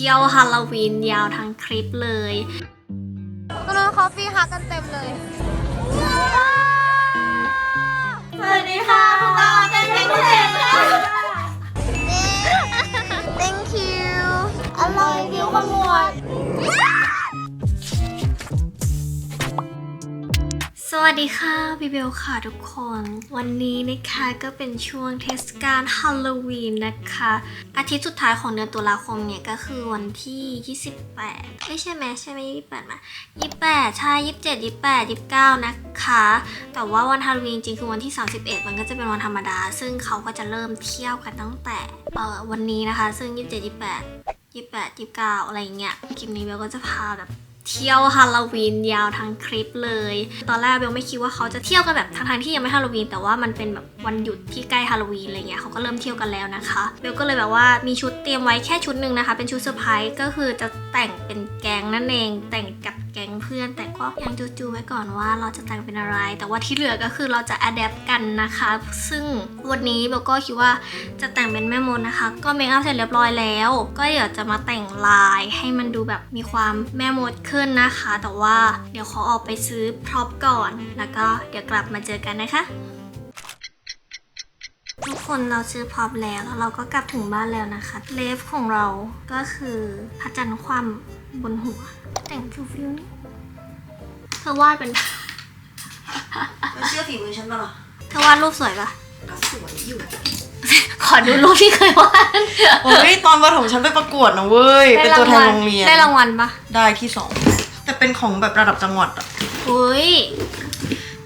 ที่ยวฮาโลวีนยาวทั้งคลิปเลยตอนนั้นคอฟฟี่ฮักกันเต็มเลย สวัสดีค่ะพวกเราเป็นเพลงเพลงค่ะ thank you อะไรวิวขมวด สวัสดีค่ะบิเบลค่ะทุกคน วันนี้นะคะก็เป็นช่วงเทศกาลฮาโลวีนนะคะ อาทิตย์สุดท้ายของเดือนตุลาคมเนี่ยก็คือวันที่ 28ไม่ใช่ไหมใช่ไหม28มา28ใช่27 28 29นะคะ แต่ว่าวันฮาโลวีนจริงๆคือวันที่ 31 มันก็จะเป็นวันธรรมดา ซึ่งเขาก็จะเริ่มเที่ยวกันตั้งแต่เอ่อวันนี้นะคะ ซึ่ง27 28 28 29อะไรอย่างเงี้ยคลิปนี้เบลก็จะพาแบบ เที่ยวฮาโลวีนยาวทั้งคลิปเลย ตอนแรกเบลไม่คิดว่าเขาจะเที่ยวกันแบบทั้งๆที่ยังไม่ฮาโลวีนแต่ว่ามันเป็นแบบวันหยุดที่ใกล้ฮาโลวีนอะไรเงี้ยเขาก็เริ่มเที่ยวกันแล้วนะคะเบลก็เลยแบบว่ามีชุดเตรียมไว้แค่ชุดหนึ่งนะคะ เป็นชุดเซอร์ไพรส์ก็คือจะแต่งเป็นแก๊งนั่นเอง แต่งกับแก๊งเพื่อน แต่ก็ยังจูๆไว้ก่อนว่าเราจะแต่งเป็นอะไร แต่ว่าที่เหลือก็คือเราจะอัดแอปกันนะคะ ซึ่งวันนี้เบลก็คิดว่าจะแต่งเป็นแม่มดนะคะ ก็เมคอัพเสร็จเรียบร้อยแล้ว ก็เดี๋ยวจะมาแต่งลายให้มันดูแบบมีความแม่มดขึ้นนะคะ แต่ว่าเดี๋ยวขอออกไปซื้อพร็อพก่อน แล้วก็เดี๋ยวกลับมาเจอกันนะคะ ทุกคนเราซื้อพร็อพแล้วแล้วเราก็กลับถึงบ้านแล้วนะคะ เลฟของเราก็คือพระจันทร์คว่ำบนหัว แต่งฟิวฟิวๆนี่เธอวาดเป็นแล้วเชื่อฝีมือฉันปะล่ะเธอวาดรูปสวยปะก็สวยอยู่ขอดูรูปที่เคยวาดโอ้ยตอนประถมฉันไปประกวดนะเว้ย เป็นตัวแทนโรงเรียน ได้รางวัลปะได้ที่สองแต่เป็นของแบบระดับจังหวัดอะอุ้ย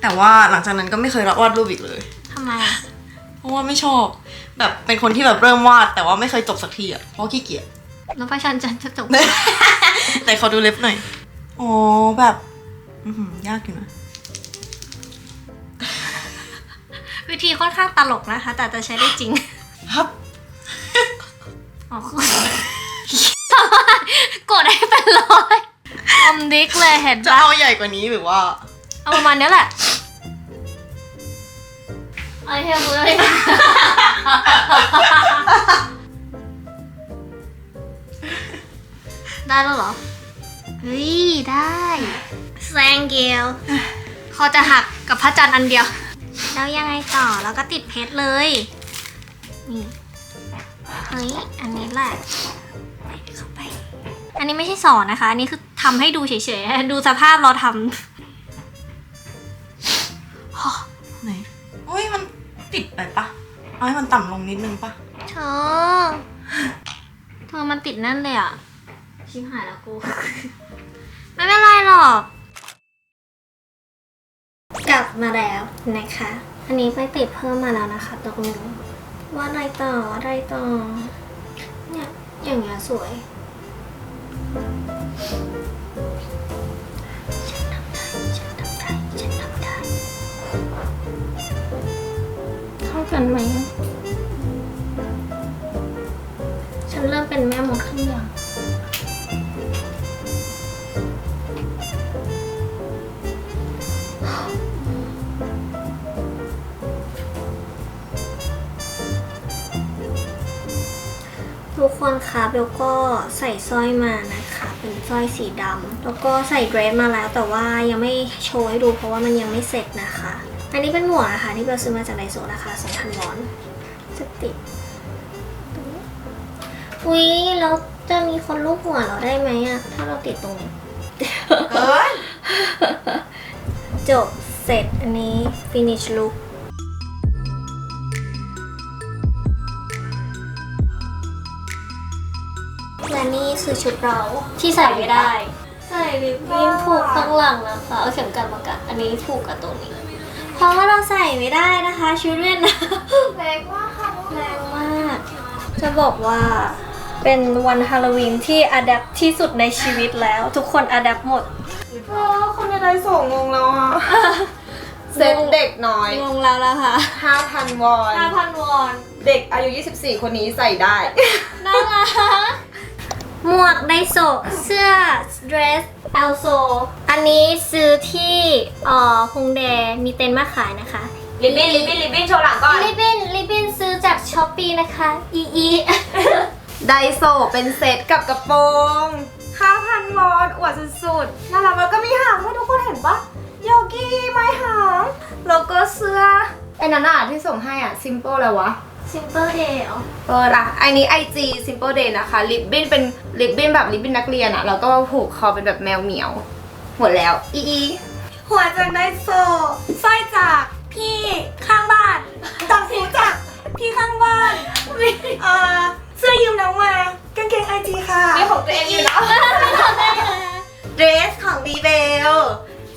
แต่ว่าหลังจากนั้นก็ไม่เคยรับวาดรูปอีกเลยทำไมอะเพ ราะว่าไม่ชอบ แบบเป็นคนที่แบบเริ่มวาด แต่ว่าไม่เคยจบสักทีอะเพราะขี้เกียจ แล้วประชันจันจะจบ แต่เขาดูเล็บหน่อยอ๋อแบบ อือหือยากอยู่นะ วิธีค่อนข้างตลกนะคะ แต่จะใช้ได้จริงครับ อ๋อคือกดให้เป็นร้อยอมดิกเลยเห็นจะปะเอาใหญ่กว่านี้หรือว่า เอาประมาณนี้แหละ ไอ้เหี้ยเลยได้แล้วเหรอ เฮ้ย ได้แซงเกลเขาจะหักกับพระจันทร์อันเดียว แล้วยังไงต่อ แล้วก็ติดเพชรเลย นี่ เฮ้ย อันนี้แหละไปเข้าไป อันนี้ไม่ใช่สอนนะคะ อันนี้คือทำให้ดูเฉยๆ ดูสภาพเราทำ ติดไปปะเอาให้มันต่ำลงนิดนึงปะเธอ เธอมันติดแนั่นเลยอะ ชิบหายแล้วกู ไม่เป็นไรหรอก กลับมาแล้วนะคะ อันนี้ไปติดเพิ่มมาแล้วนะคะ ตรงนี้ว่าอะไรต่ออะไรต่อ เนี่ย อย่างเงี้ยสวย กันไหม ฉันเริ่มเป็นแม่มดขึ้นยังทุกคนคะเบลก็ใส่สร้อยมานะคะ เป็นสร้อยสีดำแล้วก็ใส่เดรสมาแล้วแต่ว่ายังไม่โชว์ให้ดูเพราะว่ามันยังไม่เสร็จนะคะ อันนี้เป็นหมวกนะคะที่เบลซื้อมาจากไดโซราคา2,000วอนจะติดอุ๊ยแล้วจะมีคนลูบหัวเราได้ไหมอะถ้าเราติดตรงนี้เกินจบเสร็จอันนี้ finish look และนี่คือชุดเราที่ใส่ไม่ได้ ใส่ริบบิ้นผูกข้างหลังนะคะ เอาเข็มกลัดมากัดอันนี้ผูกกับตรงนี้ เพราะว่าเราใส่ไม่ได้นะคะชุดเวียดนามแรงมากค่ะแรงมาก จะบอกว่าเป็นวันฮาโลวีนที่อัดแอปที่สุดในชีวิตแล้ว ทุกคนอัดแอปหมดเออคนในไลฟ์ส่งงงแล้วอะเซ็ตเด็กน้อยงงแล้วล่ะค่ะ5,000 วอน5,000 วอน เด็กอายุ 24 คนนี้ใส่ได้น่ารัก หมวกไดโซะเสื้อ dress เอลโซ อันนี้ซื้อที่เอ่อฮงแดมีเต็นท์มาขายนะคะ ลิบบิ้นลิบบิ้นลิบบิ้นโชว์หลังก่อนลิบบินลิบบินซื้อจากช้อปปีนะคะ อีอี ไดโซเป็นเซตกับกระโปรง5,000วอนอวดสุดๆน่ารักแล้วก็มีหางด้วยทุกคนเห็นปะโยกี้ไม้หางแล้วก็เสื้อไอ้นั่นอะที่ส่งให้อะซิมเปิลอะไรวะ Simple Day เหรอเออละอันนี้ IG Simple Day นะคะ ลิปบิ้นเป็นลิปบิ้นแบบลิปบิ้นนักเรียนอะแล้วก็ผูกคอเป็นแบบแมวเหมียว หมดแล้ว อีอีหัวจากไดโซสร้อยจากพี่ข้างบ้านต่างหูจากพี่ข้างบ้านเออเสื้อยืมน้องมากางเกงไอจีค่ะมีของตัวเองอยู่เนาะเดรสของบีเบล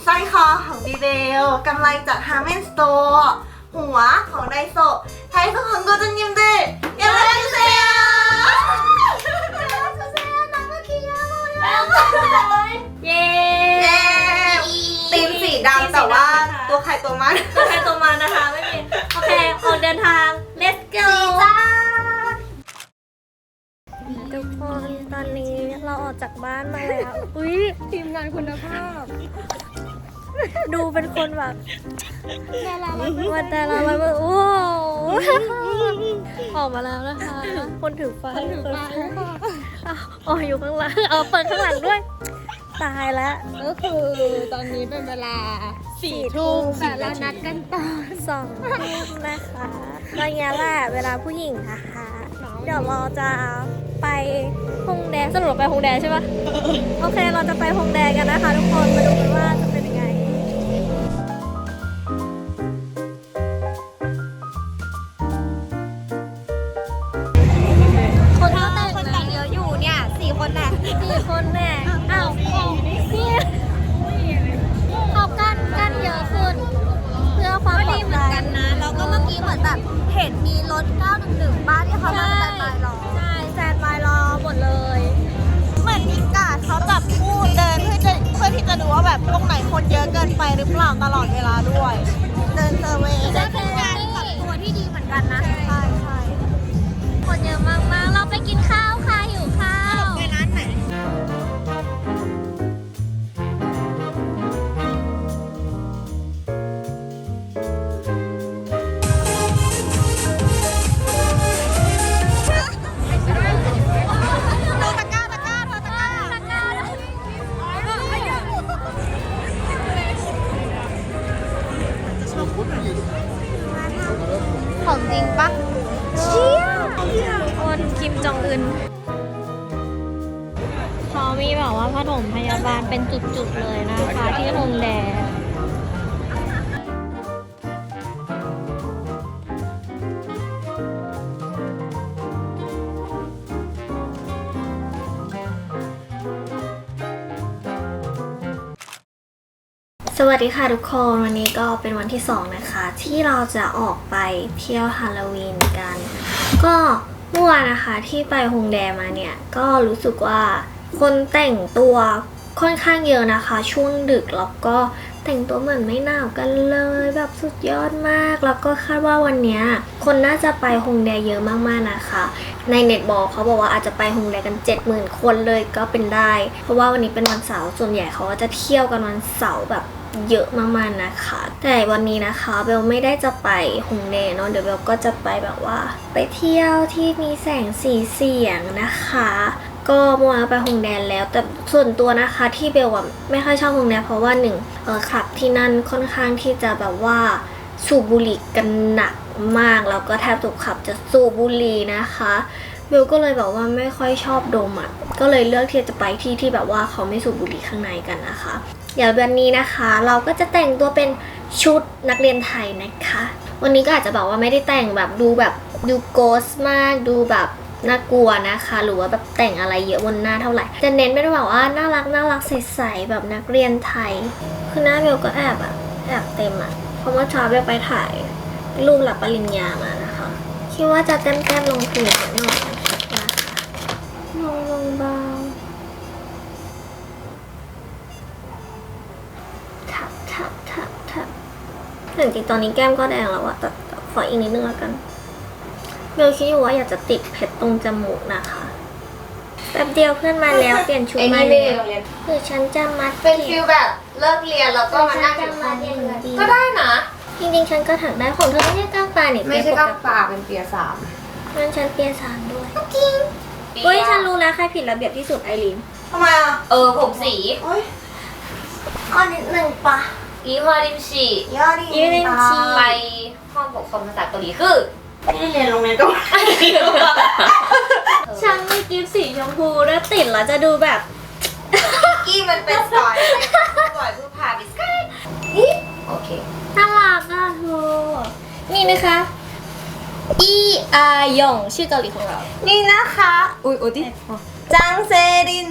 สร้อยคอของบีเบลกำไรจากฮาร์เมนสโตร์หัวของไดโซ ไทยสุของโกจันยิมเดย์ยังไม่ได้เซียเย้ตีมสีดำแต่ว่าตัวใครตัวมัน ตัวใครตัวมันนะคะไม่มีโอเคออกเดินทาง let's go จ้าทุกคนตอนนี้เราออกจากบ้านมาแล้ว อุ้ยทีมงานคุณภาพ ดูเป็นคนแบบวันแต่ละวันแบบโอ้โหออกมาแล้วนะคะ คนถือไฟคนถือไฟอ๋ออยู่ข้างหลังเอาเปิดข้างหลังด้วย ตายแล้ว ก็คือตอนนี้เป็นเวลาสี่ทุ่มแต่เรานัดกันตอนสองทุ่มนะคะก็อย่างนี้แหละเวลาผู้หญิงนะคะ เดี๋ยวเราจะไปฮงแดสรุปไปฮงแดใช่ปะโอเค เราจะไปฮงแดกันนะคะ ทุกคน มาดูกันว่าจะเป็น เมื่อกี้เหมือนแบบเห็นมีรถ911บ้านที่เขามาสแตนบายรอใช่สแตนบายรอหมดเลย เหมือนมีกาดเขาจับคู่เดินเพื่อจะเพื่อที่จะดูว่าแบบตรงไหนคนเยอะเกินไปหรือเปล่าตลอดเวลาด้วย เดินเซอร์เวย์ก็เป็นการปรับตัวที่ดีเหมือนกันนะ ใช่ใช่คนเยอะมากๆ เราไปกินข้าว จองอึนเขามีแบบว่าผถมพยาบาลเป็นจุดๆเลยนะคะ ที่โรงแดสวัสดีค่ะทุกคน วันนี้ก็เป็นวันที่ 2 นะคะ ที่เราจะออกไปเที่ยวฮาโลวีนกัน ก็ มื่อวานนะคะที่ไปฮงแดมาเนี่ย ก็รู้สึกว่าคนแต่งตัวค่อนข้างเยอะนะคะ ช่วงดึกแล้วก็แต่งตัวเหมือนไม่หนาวกันเลย แบบสุดยอดมาก แล้วก็คาดว่าวันเนี้ยคนน่าจะไปฮงแดเยอะมากๆนะคะ ในเน็ตบอกเขาบอกว่าอาจจะไปฮงแดกัน 70,000 คนเลยก็เป็นได้ เพราะว่าวันนี้เป็นวันเสาร์ส่วนใหญ่เขาก็จะเที่ยวกันวันเสาร์แบบ เยอะมากๆนะคะ แต่วันนี้นะคะเบลไม่ได้จะไปฮงแดเนาะเดี๋ยวเบลก็จะไปแบบว่า ไปเที่ยวที่มีแสงสีเสียงนะคะ ก็มื่อวไปฮงแดนแล้ว แต่ส่วนตัวนะคะที่เบลไม่ค่อยชอบฮงแดนเพราะว่าหนึ่งเออคลับที่นั่นค่อนข้างที่จะแบบว่าสูบบุหรี่กันหนักมากแล้วก็แทบทุกขับจะสูบบุหรี่นะคะเบลก็เลยแบบว่าไม่ค่อยชอบดมอะก็เลยเลือกที่จะไปที่ที่แบบว่าเขาไม่สูบบุหรี่ข้างในกันนะคะ เดี๋ยววันนี้นะคะ เราก็จะแต่งตัวเป็นชุดนักเรียนไทยนะคะ วันนี้ก็อาจจะบอกว่าไม่ได้แต่งแบบดูแบบดูโกสมากดูแบบน่ากลัวนะคะ หรือว่าแบบแต่งอะไรเยอะบนหน้าเท่าไหร่ จะเน้นเป็นแบบว่าน่ารักน่ารักใสๆแบบนักเรียนไทย คือหน้าเบลก็แอบอะแอบเต็มอะเพราะเมื่อเช้าเบลไปถ่ายรูปรับปริญญามานะคะ คิดว่าจะแต้มๆลงผิวหน่อย แต่จริงๆตอนนี้แก้มก็แดงแล้วอะแต่แต่ขออีกนิดนึงแล้วกันเบลคิดอยู่ว่าอยากจะติดเพชรตรงจมูกนะคะแป๊บเดียวเพื่อนมาแล้วเปลี่ยนชุดไอ้มานี่ไม่แล้วเรียน คือฉันจะมัดเป็นผิฟิวลแบบเลิกเรียนแล้วก็มานั่งอยู่ห้องเรียนดีก็ได้นะ จริงๆฉันก็ถักได้ของเธอไม่ใช่ก้าวปลาเนี่ยไม่ใช่เป็นปก้าวติปลาเป็นเปียสามงั้นฉันเปียสามด้วยปีเฮ้ยอะฉันรู้แล้วใครผิดระเบียบที่สุดไอรีนทำไมอะ เออผมสี โอ้ย ข้อนิดหนึ่งปะ อีฮอริมชิยอดดีอีเวนต์ชีไปห้องปกครองภาษาเกาหลีคือไม่ได้เรียนโรงเรียนเก็ฉันมีกิฟต์สีชมพูแล้วติดแล้วจะดูแบบ กี้มันเป็นสอยบ่อยเพื่อพาไปสกายโอเค น่ารักอะเธอนี่นะคะ อีอายองชื่อเกาหลีของเรา นี่นะคะ อุ้ยโอ้ดิจังเซริน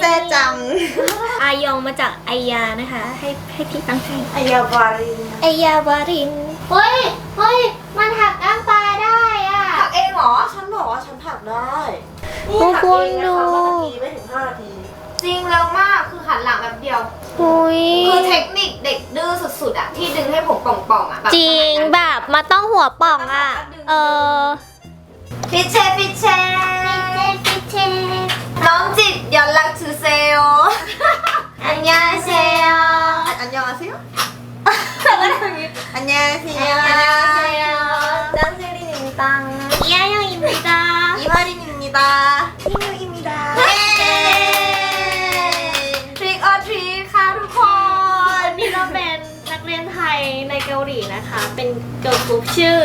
เซจังอายองมาจากไอยานะคะ ให้ให้พี่ตั้งให้อายาบารินไอยาวารินเฮ้ยเฮ้ย มันหักก้างปลาได้อะถักเองเหรอ ฉันบอกว่าฉันถักได้ทุกคนดูเมื่อกี้ไม่ถึง5นาที จริงเร็วมากคือหันหลังแบบเดียวคือเทคนิคเด็กดื้อสุดๆอะที่ดึงให้ผมป่องๆอะจริงแบบ มาต้องหัวป่องอะ เออ ฟิเชฟิชเชฟิเชน้องจิตยอนรักชูเซลอันยาเซลอันยาเซลอันยาเซลอันยาเซลดังเซลินิมิตังยายังอิมิตาอีพารินิมิตาาหลีนะคะ เป็นเกิร์ลกรุ๊ปชื่อ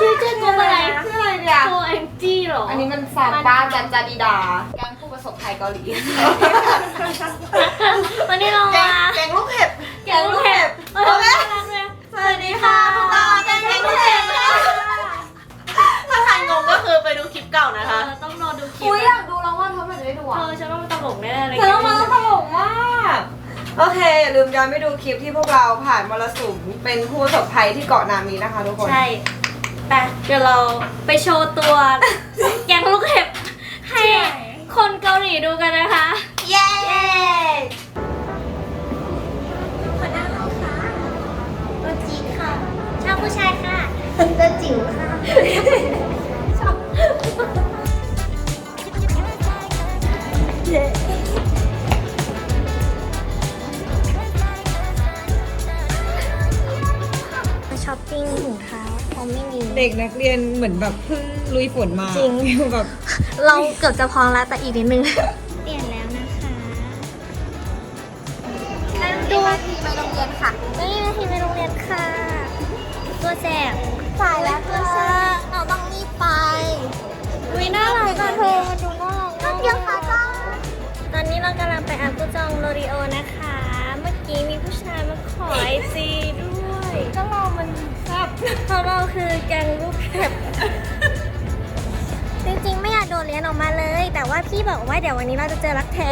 ชื่อชื่อกรุ๊ปอะไรชื่ออะไรเนี่ยโคแองจี้หรออันนี้มันซาบ้าจันจาดีดาแก๊งผู้ประสบภัยเกาหลีวันนี้เราแกมางแกงลูกเห็บ แกงลูกเห็บเออน่ารักเลยสวัสดีค่ะพวกเราแกงลูกเห็บค่ะถ้าใครงงก็คือไปดูคลิปเก่านะคะเออต้องรอดูคลิปอุ้ยอนะยากดูแล้วว่าเธอมันจะได้ดูเออะอฉันว่ามันตลกแน่ๆเลยเธอมันตลกมาก โอเคอย่าลืมย้อนไปดูคลิปที่พวกเราผ่านมรสุมเป็นผู้ประสบภัยที่เกาะนามีนะคะทุกคนใช่แต่เดี๋ยวเราไปโชว์ตัว แกงลูกเห็บให้คนเกาหลีดูกันนะคะ เย้คนหน้าเราค่ะตัวจี๊ดค่ะ ชอบผู้ชายค่ะตัวจิ๋วค่ะ ชอบ ช้อปปิ้งถุงเท้าเพราะไม่มี เด็กนักเรียนเหมือนแบบเพิ่งลุยฝนมาจริงแบบเราเกือบจะพองแล้วแต่อีกนิดนึง เปลี่ยนแล้วนะคะดูนาทีไปโรงเรียนค่ะนี่นาทีไปโรงเรียนค่ะ ตัวแสบสายแล้วเธอเราต้องรีบไปวิน่ารักค่ะเธอดูน่ารักก็เดียวค่ะจ้าตอนนี้เรากำลังไปอัพกุจองโลริโอนะคะ เมื่อกี้มีผู้ชายมาขอไอจีด้วย ก็เรามันครับเพราะเราคือแกงลูกเห็บจริงๆ ไม่อยากโดนเรียนออกมาเลย แต่ว่าพี่บอกว่าเดี๋ยววันนี้เราจะเจอรักแท้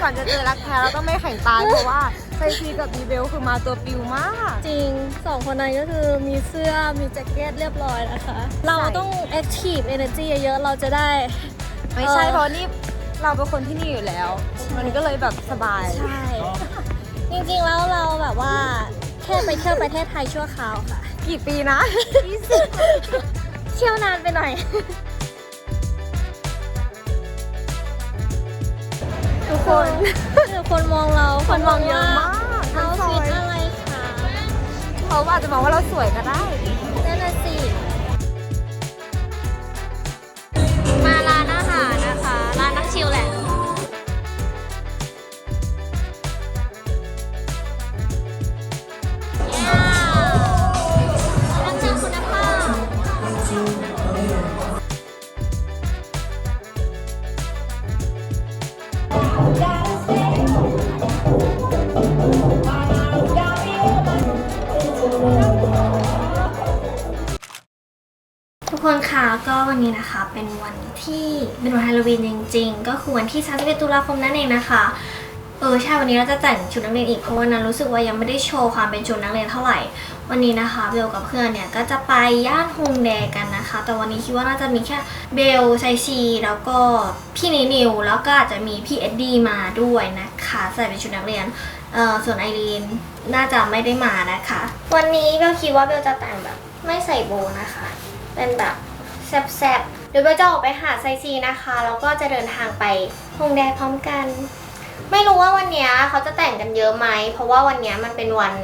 ก่อนจะเจอรักแท้เราต้องไม่แข่งตายเพราะว่าไซซีกับดีเบลคือมาตัวปิวมาก จริงสองคนนั้นก็คือมีเสื้อมีแจ็คเก็ตเรียบร้อยนะคะ เราต้อง active energy เยอะๆเราจะได้ ไม่ใช่เออเพราะนี่เราเป็นคนที่นี่อยู่แล้ว มันก็เลยแบบสบาย ใช่ จริงๆแล้วเราแบบว่า แค่ไปเที่ยวประเทศไทยชั่วคราวค่ะ กี่ปีนะ เที่ยวนานไปหน่อย ทุกคนทุกคนมองเราคนมองเยอะมากเอาฟิตอะไรคะเขาอาจจะมองว่าเราสวยก็ได้นั่นน่ะสิ มาร้านอาหารนะคะ ร้านนักชิลแหละะก็วันนี้นะคะเป็นวันที่เป็นวันฮาโลวีนจริง ๆ ก็คือวันที่ 31 ตุลาคมนั่นเองนะคะเออใช่วันนี้เราจะแต่งชุดนักเรียนอีกเพราะวันนั้นรู้สึกว่ายังไม่ได้โชว์ความเป็นชุดนักเรียนเท่าไหร่ วันนี้นะคะเบลกับเพื่อนเนี่ยก็จะไปย่านฮงแดกันนะคะ แต่วันนี้คิดว่าน่าจะมีแค่เบลไซซีแล้วก็พี่นินิวแล้วก็อาจจะมีพี่เอ็ดดี้มาด้วยนะคะใส่เป็นชุดนักเรียนเออส่วนไอรีนน่าจะไม่ได้มานะคะ วันนี้เบลคิดว่าเบลจะแต่งแบบไม่ใส่โบนะคะ เป็นแบบ แซบๆเดี๋ยวเบลจะออกไปหาไซซีนะคะแล้วก็จะเดินทางไปฮงแดพร้อมกัน ไม่รู้ว่าวันเนี้ยเขาจะแต่งกันเยอะไหมเพราะว่าวันเนี้ยมันเป็นวัน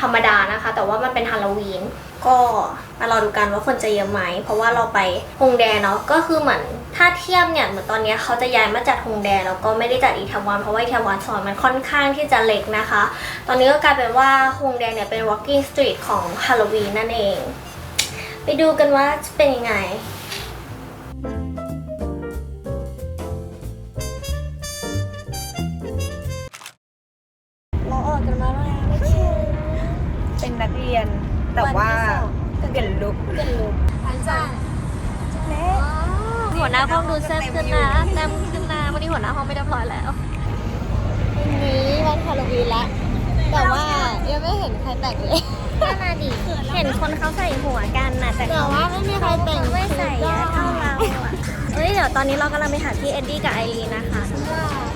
ธรรมดานะคะ แต่ว่ามันเป็นฮาโลวีนก็มารอดูกันว่าคนจะเยอะไหมเพราะว่าเราไปฮงแดเนาะก็คือเหมือนถ้าเทียบเนี่ยเหมือนตอนนี้เขาจะย้ายมาจัดฮงแดแล้วก็ไม่ได้จัดอีทาวอนเพราะว่าอีทาวอนซอยมันค่อนข้างที่จะเล็กนะคะ ตอนนี้ก็กลายเป็นว่าฮงแดเนี่ยเป็น walking street ของฮาโลวีนนั่นเอง ไปดูกันว่าจะเป็นยังไง เราออกกันมาแล้วไม่ใช่เป็นนักเรียน แต่ว่าเปลี่ยนลุคหัวหน้าห้องดูแซ่บขึ้นนะแซ่บขึ้นนะวันนี้หัวหน้าห้องไม่เรียบร้อยแล้ววันนี้วันฮาโลวีนละแต่ว่ายังไม่เห็นใครแต่งเลย ก็มาดิเห็นคนเขาใส่หัวกันนะแต่แต่ว่าไม่มีใครแต่งไม่ใส่เยอะเท่าเราอะเอ้ยเดี๋ยวตอนนี้เรากำลังไปหาพี่เอ็ดดี้กับไอรีนนะคะ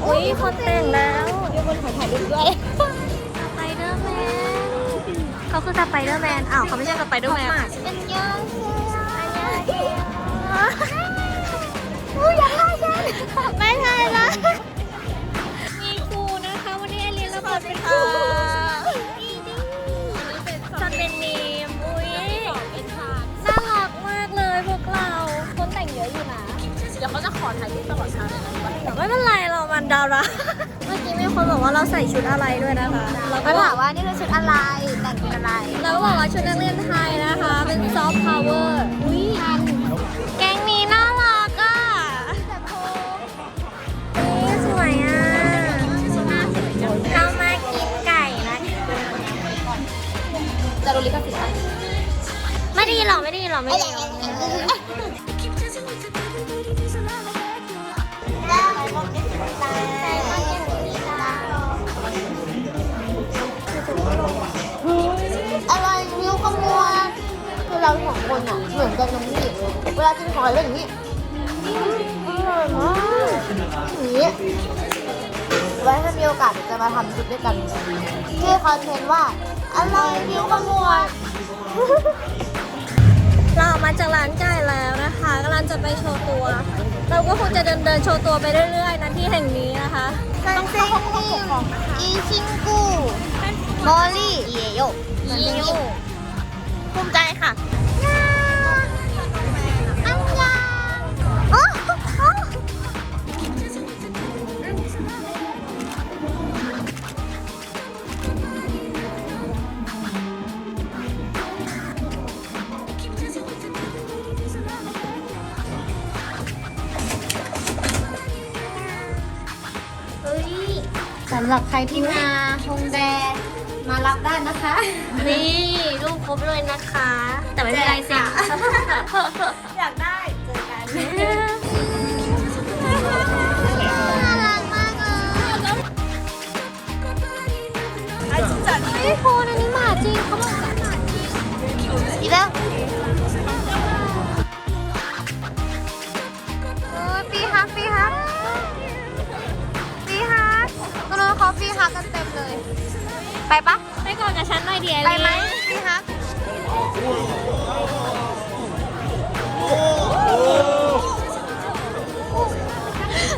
อุ้ยคนแต่งแล้วมีคนขอถ่ายรูปด้วยสไปเดอร์แมนเขาคือสไปเดอร์แมนอ้าวเขาไม่ใช่สไปเดอร์แมนเป็นยังอุ้ยอย่าฆ่าฉันไม่ใช่ละมีครูนะคะวันนี้ไอรีนรับบทเป็นครู อถ่ายรูปตลอดทางเลยนะไม่เป็นไรเรามันดาราเมื่อกี้มีคนบอกว่าเราใส่ชุดอะไรด้วยนะคะเราก็ก็ถามว่านี่คือชุดอะไรแต่งเป็นอะไรเราก็บอกว่าชุดนักเรียนไทยนะคะ เป็นซอฟต์พาวเวอร์อุ้ยแก๊งนี้น่ารักอะนี่สวยอะเรามากินไก่นะคะจะโดนลิขสิทธิ์ปะไม่ได้ยินหรอไม่ได้ยินหรอไม่ได้ยินหรออ เหมือนกันตรงนี้เวลากินหอยเป็นอย่างนี้อร่อยมากอย่างนี้ไว้ถ้ามีโอกาสเดี๋ยวจะมาทำคลิปด้วยกันชื่อคอนเทนต์ว่าอร่อยวิวขมวดเราออกมาจากร้านไก่แล้วนะคะกำลังจะไปโชว์ตัว เราก็คงจะเดินเดินๆโชว์ตัวไปเรื่อยๆนะที่แห่งนี้นะคะต้องเข้าห้องปกครองอีชิงกูมอลลี่เยโยยิวภูมิใจค่ะ โอ้โอ้เฮ้ยสำหรับใครที่มาฮงแดมารับได้นะคะ นี่รูปครบเลยนะคะ แต่ไม่เป็นไรสิอย ไม่โพนอันนี้หมาจริงเขาบอกว่าหมาจริงอีกแล้วเออปีฮักปีฮักปีฮักตรงนู้นเขาปีฮักกันเต็มเลย ไปปะไปก่อนกับฉันหน่อยเดียวไปไหมปีฮัก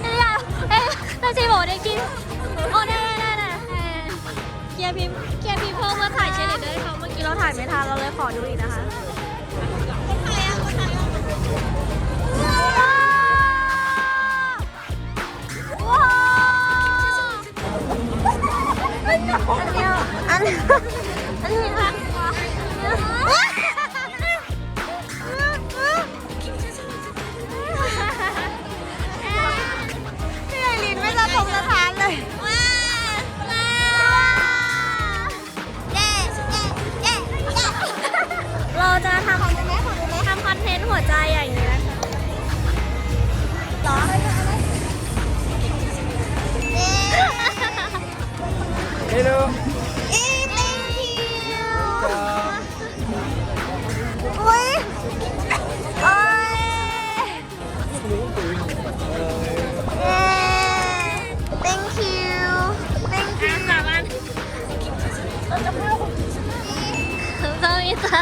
เนี่ยเราจะบอกได้กินโอ้ได้ได้ได้เกียร์พิมพ์ พิมพ์เพิ่มมาถ่ายเชลเลอร์เขาเมื่อกี้เราถ่ายไม่ทันเราเลยขอดูอีกนะคะว้าวอันเดียวอันอันนี้ ต้องมีตา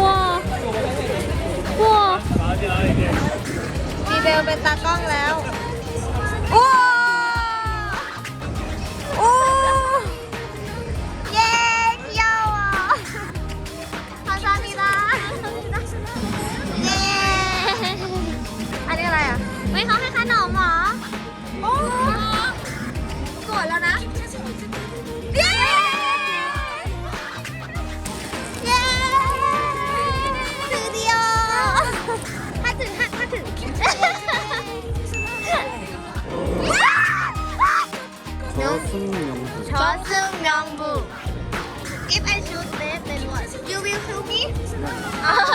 ว้าวว้าวมีเบลเป็นตากล้องแล้ว ว้า 아.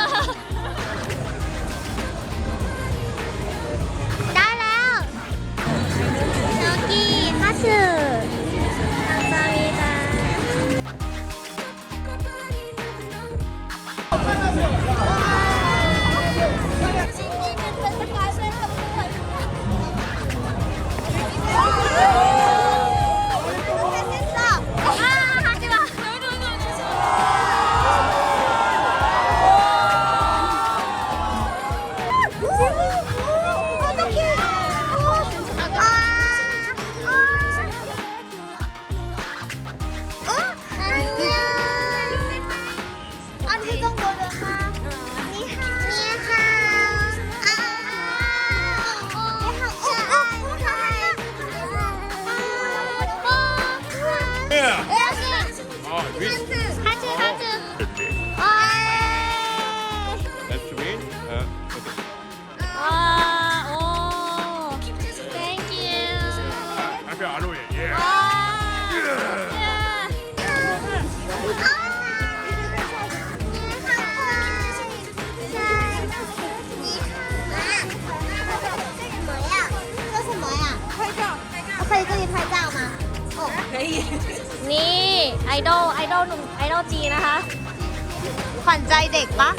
นี่ไอดอลไอดอลหนุ่มไอดอลจีนะคะ ขวัญใจเด็กปะ